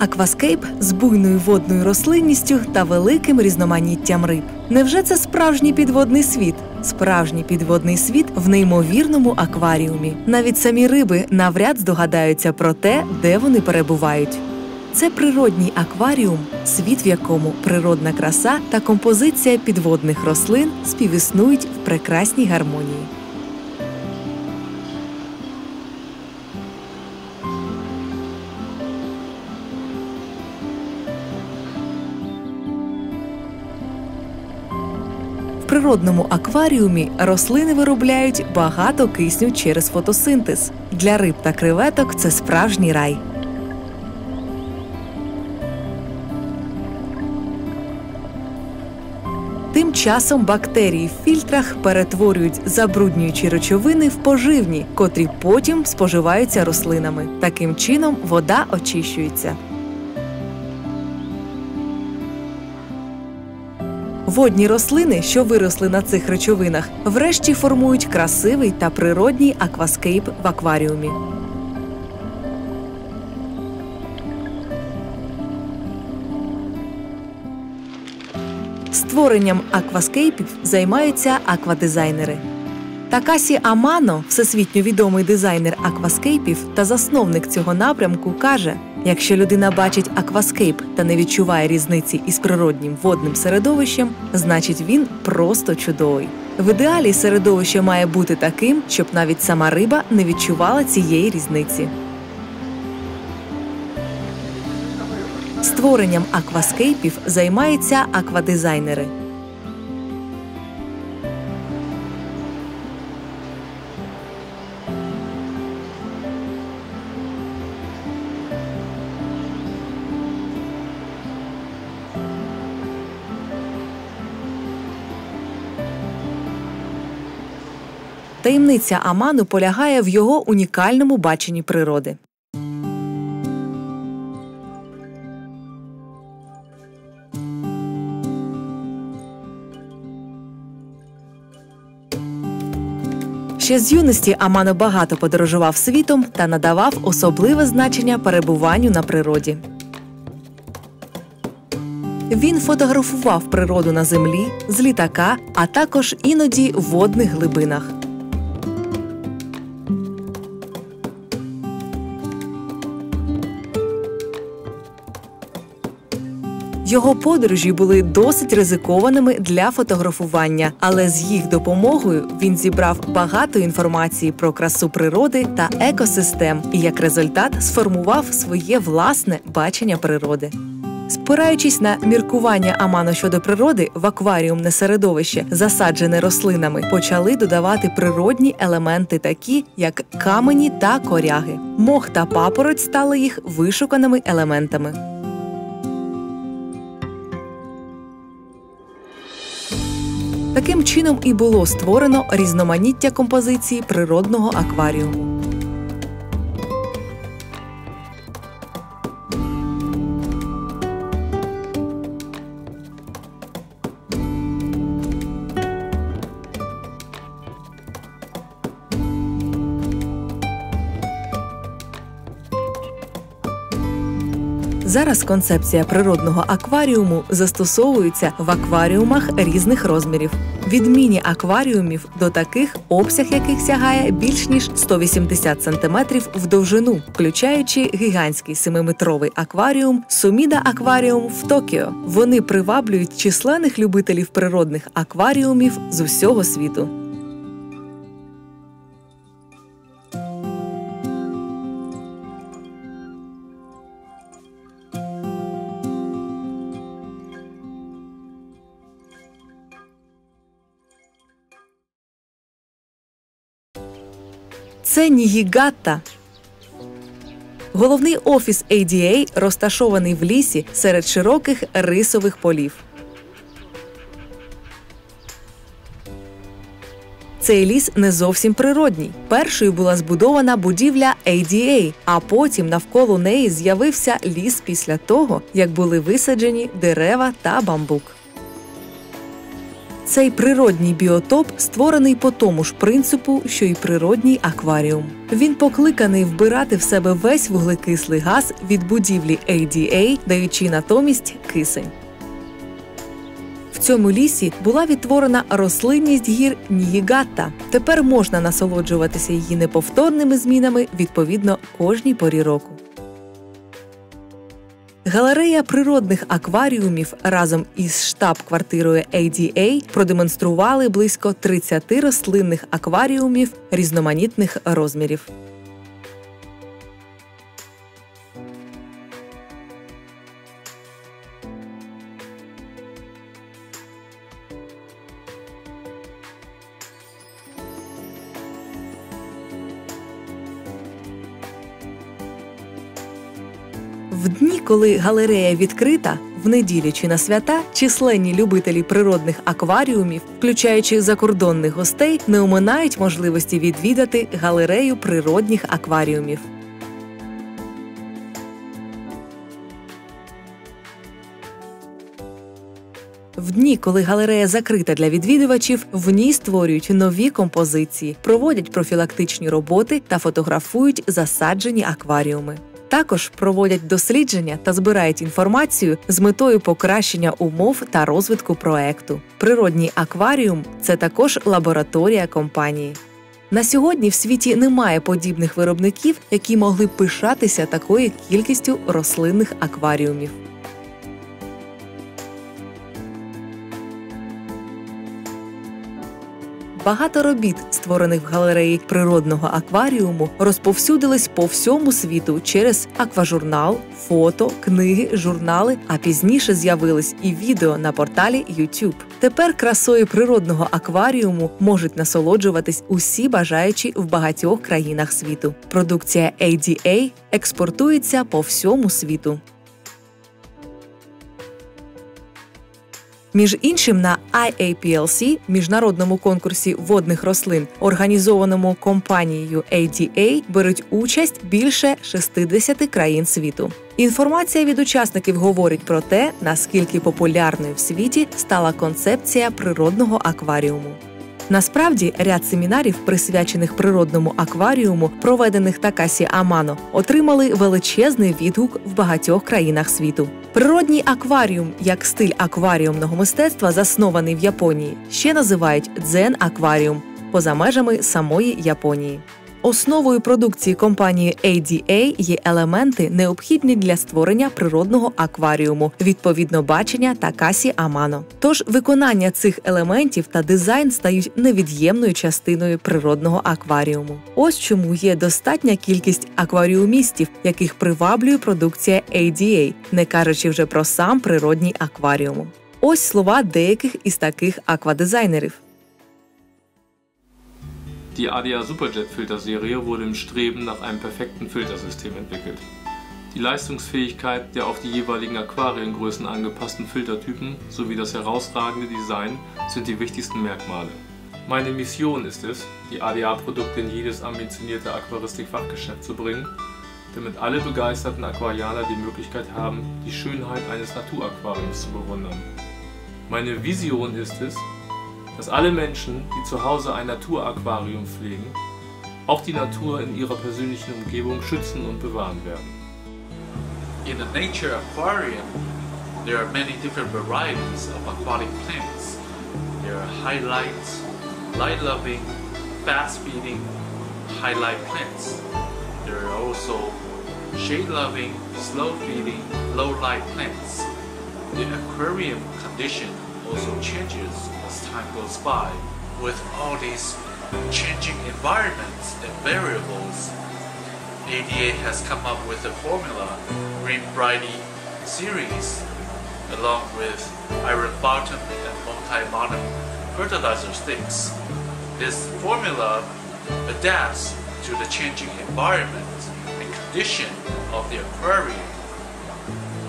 Акваскейп з буйною водною рослинністю та великим різноманіттям риб. Невже це справжній підводний світ? Справжній підводний світ в неймовірному акваріумі. Навіть самі риби навряд здогадаються про те, де вони перебувають. Це природній акваріум, світ в якому природна краса та композиція підводних рослин співіснують в прекрасній гармонії. Природному акваріумі рослини виробляють багато кисню через фотосинтез. Для риб та креветок це справжній рай. Тим часом бактерії в фільтрах перетворюють забруднюючі речовини в поживні, котрі потім споживаються рослинами. Таким чином вода очищується. Водні рослини, що виросли на цих речовинах, врешті формують красивий та природній акваскейп в акваріумі. Створенням акваскейпів займаються аквадизайнери. Такасі Амано, всесвітньо відомий дизайнер акваскейпів та засновник цього напрямку, каже: якщо людина бачить акваскейп та не відчуває різниці із природнім водним середовищем, значить він просто чудовий. В ідеалі середовище має бути таким, щоб навіть сама риба не відчувала цієї різниці. Створенням акваскейпів займаються аквадизайнери. Таємниця Аману полягає в його унікальному баченні природи. Ще з юності Амано багато подорожував світом та надавав особливе значення перебуванню на природі. Він фотографував природу на землі, з літака, а також іноді в водних глибинах. Його подорожі були досить ризикованими для фотографування, але з їх допомогою він зібрав багато інформації про красу природи та екосистем і як результат сформував своє власне бачення природи. Спираючись на міркування Амано щодо природи, в акваріумне середовище, засаджене рослинами, почали додавати природні елементи, такі як камені та коряги. Мох та папороть стали їх вишуканими елементами. Таким чином і було створено різноманіття композиції природного акваріуму. Зараз концепція природного акваріуму застосовується в акваріумах різних розмірів. Від міні-акваріумів до таких, обсяг яких сягає більш ніж 180 см в довжину, включаючи гігантський 7-метровий акваріум Суміда Акваріум в Токіо. Вони приваблюють численних любителів природних акваріумів з усього світу. Це Нігігатта. Головний офіс ADA розташований в лісі серед широких рисових полів. Цей ліс не зовсім природній. Першою була збудована будівля ADA, а потім навколо неї з'явився ліс після того, як були висаджені дерева та бамбук. Цей природній біотоп створений по тому ж принципу, що й природній акваріум. Він покликаний вбирати в себе весь вуглекислий газ від будівлі ADA, даючи натомість кисень. В цьому лісі була відтворена рослинність гір Нігігатта. Тепер можна насолоджуватися її неповторними змінами відповідно кожній порі року. Галерея природних акваріумів разом із штаб-квартирою ADA продемонстрували близько 30 рослинних акваріумів різноманітних розмірів. Коли галерея відкрита, в неділю чи на свята, численні любителі природних акваріумів, включаючи закордонних гостей, не оминають можливості відвідати галерею природних акваріумів. В дні, коли галерея закрита для відвідувачів, в ній створюють нові композиції, проводять профілактичні роботи та фотографують засаджені акваріуми. Також проводять дослідження та збирають інформацію з метою покращення умов та розвитку проекту. Природній акваріум це також лабораторія компанії. На сьогодні в світі немає подібних виробників, які могли б пишатися такою кількістю рослинних акваріумів. Багато робіт, створених в галереї природного акваріуму, розповсюдились по всьому світу через акважурнал, фото, книги, журнали, а пізніше з'явились і відео на порталі YouTube. Тепер красою природного акваріуму можуть насолоджуватись усі бажаючі в багатьох країнах світу. Продукція ADA експортується по всьому світу. Між іншим, на IAPLC – міжнародному конкурсі водних рослин, організованому компанією ADA, беруть участь більше 60 країн світу. Інформація від учасників говорить про те, наскільки популярною в світі стала концепція природного акваріуму. Насправді, ряд семінарів, присвячених природному акваріуму, проведених Такасі Амано, отримали величезний відгук в багатьох країнах світу. Природній акваріум, як стиль акваріумного мистецтва, заснований в Японії, ще називають дзен акваріум поза межами самої Японії. Основою продукції компанії ADA є елементи, необхідні для створення природного акваріуму, відповідно бачення Такасі Амано. Тож виконання цих елементів та дизайн стають невід'ємною частиною природного акваріуму. Ось чому є достатня кількість акваріумістів, яких приваблює продукція ADA, не кажучи вже про сам природній акваріум. Ось слова деяких із таких аквадизайнерів. Die ADA Superjet Filterserie wurde im Streben nach einem perfekten Filtersystem entwickelt. Die Leistungsfähigkeit der auf die jeweiligen Aquariengrößen angepassten Filtertypen sowie das herausragende Design sind die wichtigsten Merkmale. Meine Mission ist es, die ADA-Produkte in jedes ambitionierte Aquaristik-Fachgeschäft zu bringen, damit alle begeisterten Aquarianer die Möglichkeit haben, die Schönheit eines Naturaquariums zu bewundern. Meine Vision ist es, dass alle Menschen, die zu Hause ein Naturaquarium pflegen, auch die Natur in ihrer persönlichen Umgebung schützen und bewahren werden. In a nature aquarium, there are many different varieties of aquatic plants. There are highlight, light-loving, fast-feeding highlight plants. There are also shade-loving, slow-feeding, low-light plants. The aquarium condition also changes as time goes by. With all these changing environments and variables, ADA has come up with a formula, Green Brighty series, along with iron bottom and multi-bottom fertilizer sticks. This formula adapts to the changing environment and condition of the aquarium.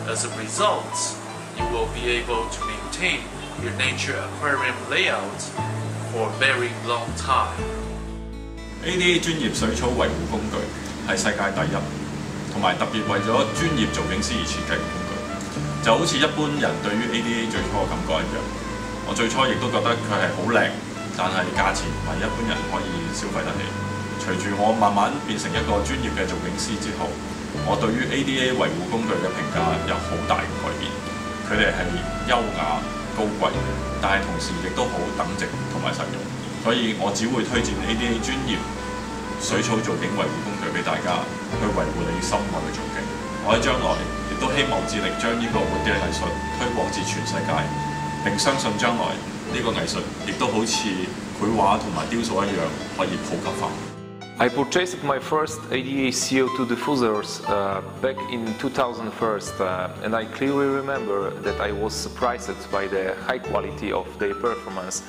As a result, you will be able to maintain your nature aquarium layout for a very long time. ADA 專業水草維護工具係世界第一，同埋特別為咗專業造景師而設計嘅工具，就好似一般人對於 ADA 最初嘅感覺一樣。 我最初亦都覺得佢係好靚，但係價錢唔係一般人可以消費得起。隨住我慢慢變成一個專業嘅造景師之後，我對於 ADA 維護工具嘅評價有好大嘅改變。佢哋係優雅 高貴，但係同時亦都好等值同埋實用。所以我只會推薦 ADA 專業水草造景維護工具俾大家，去維護你心愛嘅造景。我喺將來亦都希望致力將呢個活嘅藝術推廣至全世界。並相信將來呢個藝術亦都好似繪畫同埋雕塑一樣可以普及化。 I purchased my first ADA CO2 diffusers uh, back in 2001, uh, and I clearly remember that I was surprised by the high quality of their performance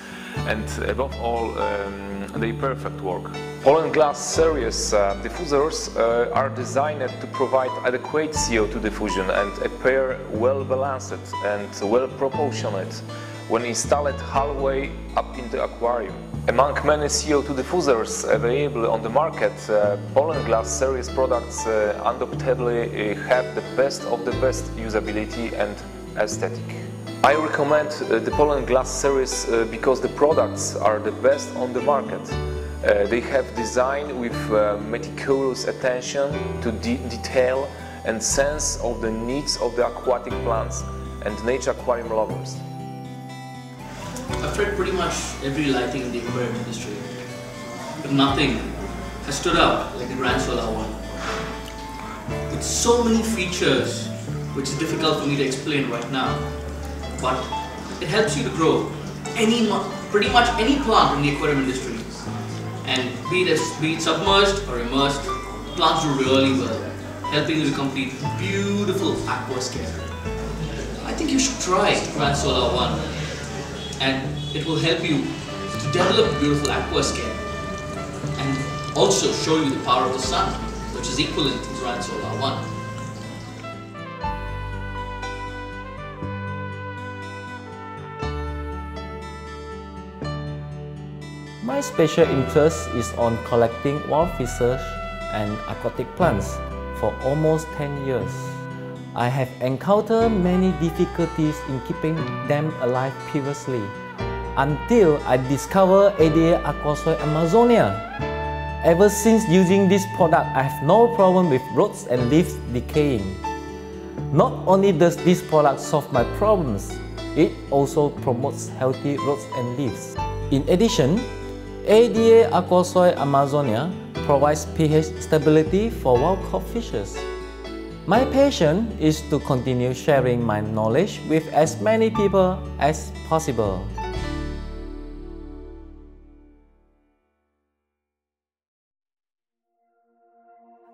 and above all um, their perfect work. Poland Glass series uh, diffusers uh, are designed to provide adequate CO2 diffusion and appear well balanced and well proportionate when installed halfway up in the aquarium. Among many CO2 diffusers available on the market, uh, Poland Glass series products uh, undoubtedly uh, have the best of the best usability and aesthetic. I recommend uh, the Poland Glass series uh, because the products are the best on the market. Uh, they have designed with uh, meticulous attention to de detail and sense of the needs of the aquatic plants and nature aquarium lovers. I've tried pretty much every lighting in the aquarium industry, but nothing has stood out like the Grand Solar one. With so many features, which is difficult for me to explain right now, but it helps you to grow any, pretty much any plant in the aquarium industry. And be it, be it submerged or immersed, plants do really well, helping you to complete beautiful aquascape. I think you should try Grand Solar One and it will help you to develop beautiful aquascape and also show you the power of the sun, which is equivalent to Grand Solar One. My special interest is on collecting wild fishes and aquatic plants for almost 10 years. I have encountered many difficulties in keeping them alive previously until I discovered ADA Aquasoy Amazonia. Ever since using this product, I have no problem with roots and leaves decaying. Not only does this product solve my problems, it also promotes healthy roots and leaves. In addition, ADA Aquasoy Amazonia provides pH stability for wild caught fishes. My passion is to continue sharing my knowledge with as many people as possible.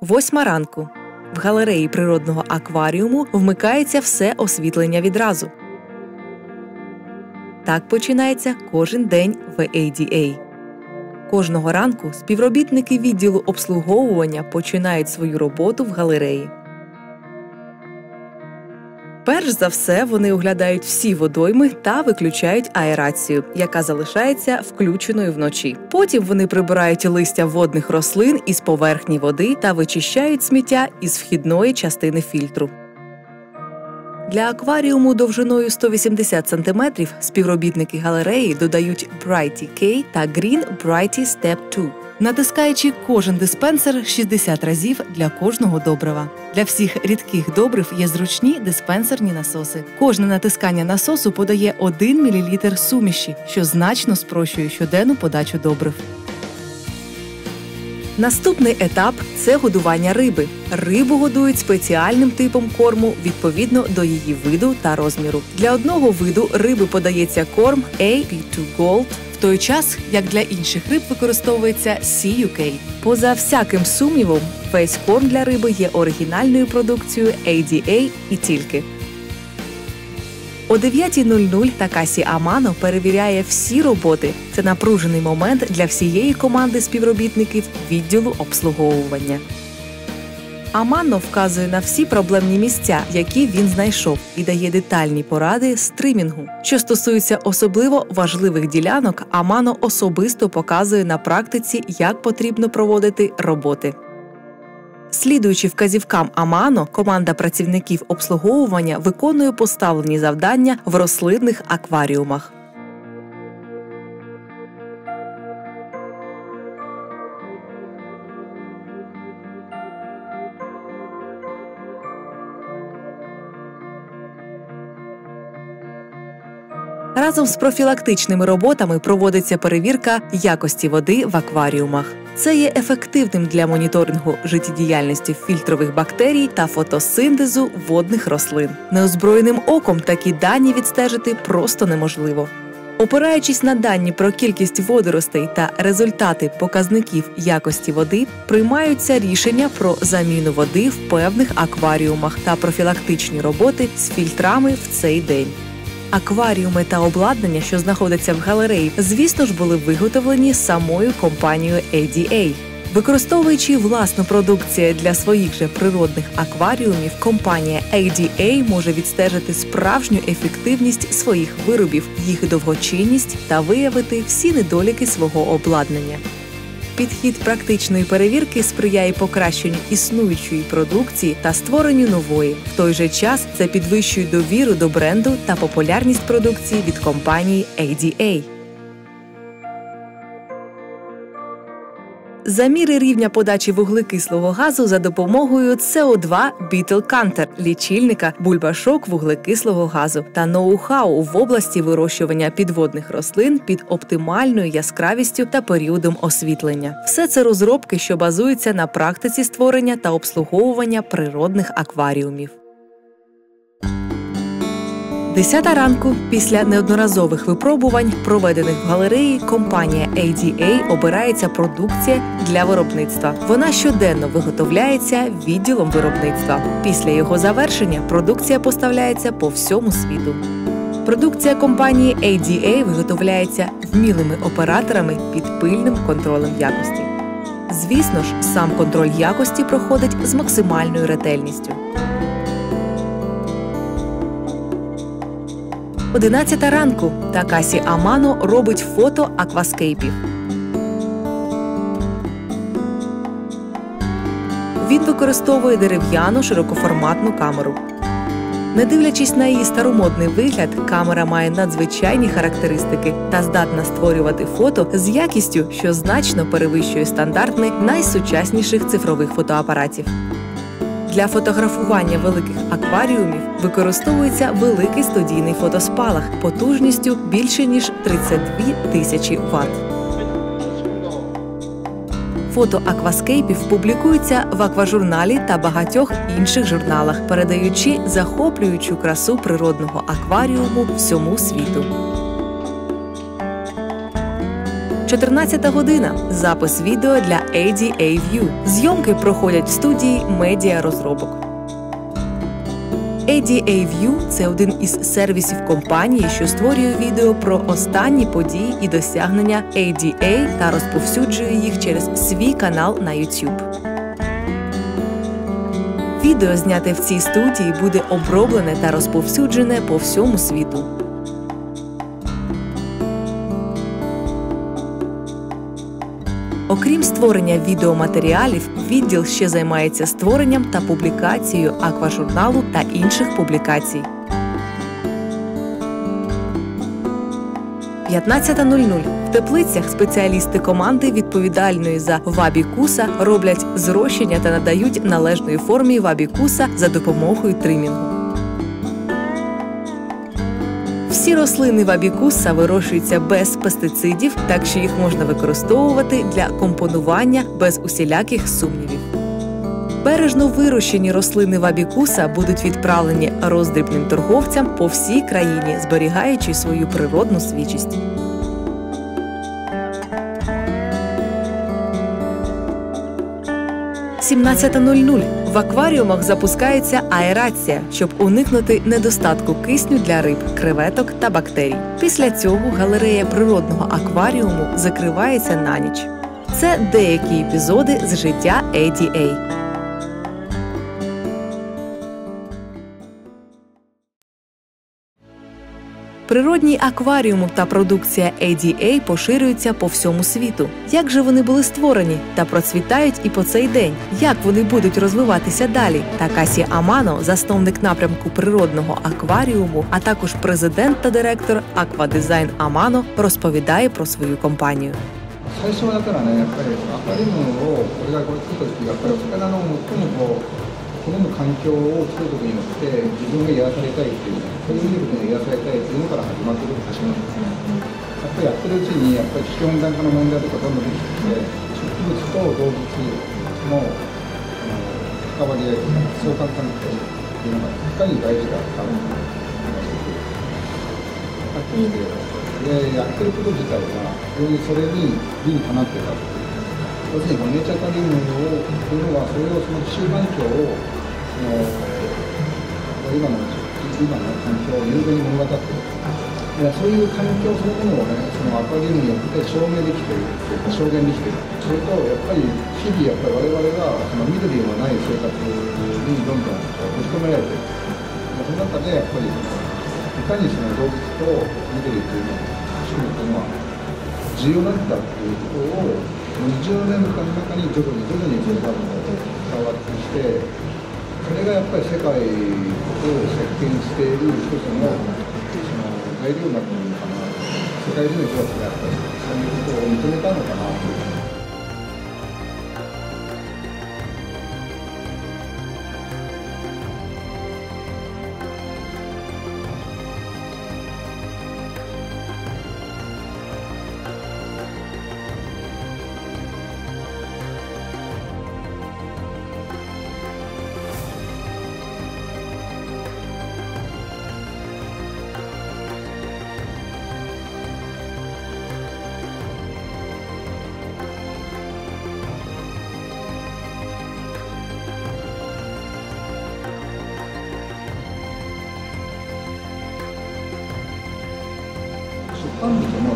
Восьма ранку. В галереї природного акваріуму вмикається все освітлення відразу. Так починається кожен день в ADA. Кожного ранку співробітники відділу обслуговування починають свою роботу в галереї. Перш за все вони оглядають всі водойми та виключають аерацію, яка залишається включеною вночі. Потім вони прибирають листя водних рослин із поверхні води та вичищають сміття із вхідної частини фільтру. Для акваріуму довжиною 180 см співробітники галереї додають Brighty K та Green Brighty Step 2, натискаючи кожен диспенсер 60 разів для кожного добрива. Для всіх рідких добрив є зручні диспенсерні насоси. Кожне натискання насосу подає 1 мл суміші, що значно спрощує щоденну подачу добрив. Наступний етап це годування риби. Рибу годують спеціальним типом корму відповідно до її виду та розміру. Для одного виду риби подається корм AP2 Gold, в той час як для інших риб використовується CUK. Поза всяким сумнівом, весь корм для риби є оригінальною продукцією ADA і тільки. О 9.00 Такасі Амано перевіряє всі роботи. Це напружений момент для всієї команди співробітників відділу обслуговування. Амано вказує на всі проблемні місця, які він знайшов, і дає детальні поради стримінгу. Що стосується особливо важливих ділянок, Амано особисто показує на практиці, як потрібно проводити роботи. Слідуючи вказівкам Амано, команда працівників обслуговування виконує поставлені завдання в рослинних акваріумах. Разом з профілактичними роботами проводиться перевірка якості води в акваріумах. Це є ефективним для моніторингу життєдіяльності фільтрових бактерій та фотосинтезу водних рослин. Неозброєним оком такі дані відстежити просто неможливо. Опираючись на дані про кількість водоростей та результати показників якості води, приймаються рішення про заміну води в певних акваріумах та профілактичні роботи з фільтрами в цей день. Акваріуми та обладнання, що знаходяться в галереї, звісно ж, були виготовлені самою компанією ADA. Використовуючи власну продукцію для своїх же природних акваріумів, компанія ADA може відстежити справжню ефективність своїх виробів, їх довгочинність та виявити всі недоліки свого обладнання. Підхід практичної перевірки сприяє покращенню існуючої продукції та створенню нової. В той же час це підвищує довіру до бренду та популярність продукції від компанії ADA. Заміри рівня подачі вуглекислого газу за допомогою CO2 Beetle Canter – лічильника бульбашок вуглекислого газу та ноу-хау в області вирощування підводних рослин під оптимальною яскравістю та періодом освітлення. Все це розробки, що базуються на практиці створення та обслуговування природних акваріумів. Десята ранку, після неодноразових випробувань, проведених в галереї, компанія ADA обирається продукція для виробництва. Вона щоденно виготовляється відділом виробництва. Після його завершення продукція поставляється по всьому світу. Продукція компанії ADA виготовляється вмілими операторами під пильним контролем якості. Звісно ж, сам контроль якості проходить з максимальною ретельністю. 11 ранку Такасі Амано робить фото акваскейпів. Він використовує дерев'яну широкоформатну камеру. Не дивлячись на її старомодний вигляд, камера має надзвичайні характеристики та здатна створювати фото з якістю, що значно перевищує стандарти найсучасніших цифрових фотоапаратів. Для фотографування великих акваріумів використовується великий студійний фотоспалах потужністю більше ніж 32 тисячі Вт. Фото акваскейпів публікуються в акважурналі та багатьох інших журналах, передаючи захоплюючу красу природного акваріуму всьому світу. 14 година. Запис відео для ADA View. Зйомки проходять в студії медіа розробок. ADA View – це один із сервісів компанії, що створює відео про останні події і досягнення ADA та розповсюджує їх через свій канал на YouTube. Відео, зняте в цій студії, буде оброблене та розповсюджене по всьому світу. Окрім створення відеоматеріалів, відділ ще займається створенням та публікацією акважурналу та інших публікацій. 15.00. В теплицях спеціалісти команди, відповідальної за вабікуса, роблять зрощення та надають належної формі вабікуса за допомогою тримінгу. Всі рослини вабікуса вирощуються без пестицидів, так що їх можна використовувати для компонування без усіляких сумнівів. Бережно вирощені рослини вабікуса будуть відправлені роздрібним торговцям по всій країні, зберігаючи свою природну свічість. «17.00. В акваріумах запускається аерація, щоб уникнути недостатку кисню для риб, креветок та бактерій. Після цього галерея природного акваріуму закривається на ніч. Це деякі епізоди з життя ADA. Природній акваріум та продукція ADA поширюються по всьому світу. Як же вони були створені та процвітають і по цей день? Як вони будуть розвиватися далі? Такасі Амано, засновник напрямку природного акваріуму, а також президент та директор Аквадизайн Амано, розповідає про свою компанію. 最初だからねやっぱりアクアリウムを俺がこれ作った時やっぱりお魚の向こうにこう 好の環境を作ることによって自分が癒されたいっていうそういう意味で癒されたいっていうのから始まってる始まるんですね。やっぱりやってるうちにやっぱり気温暖化の問題とかどんどん出てきて植物と動物の関わり合いとか相関関係っていうのがいかに大事かっていうのがはっきりしてでやってること自体が非常にそれに理にかなってたっていう要するにネイチャーカリウムをというのはそれをその地球環境をの今の今の環境を有効に物語っているそういう環境そのものをねそのアクアリウムによって証明できているというか証言できているそれとやっぱり日々やっぱり我々がその緑ではない生活にどんどん閉じ込められているその中でやっぱりいかにその動物と緑というのを仕組むというのは重要なんだっていうことを20年間の中に徐々に徐々にそれが変わってきてそれがやっぱり世界を席巻している一つのその材料になっているのかな世界中の人たちがやっぱりそういうことを認めたのかなという。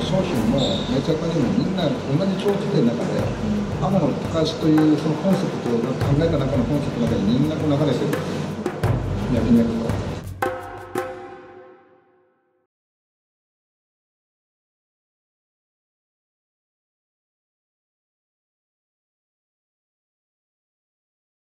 商品もネイチャーカリウムみんな同じ長期点の中で天野高橋というそのコンセプトを考えた中のコンセプトの中にみんなこう流れてる脈々と。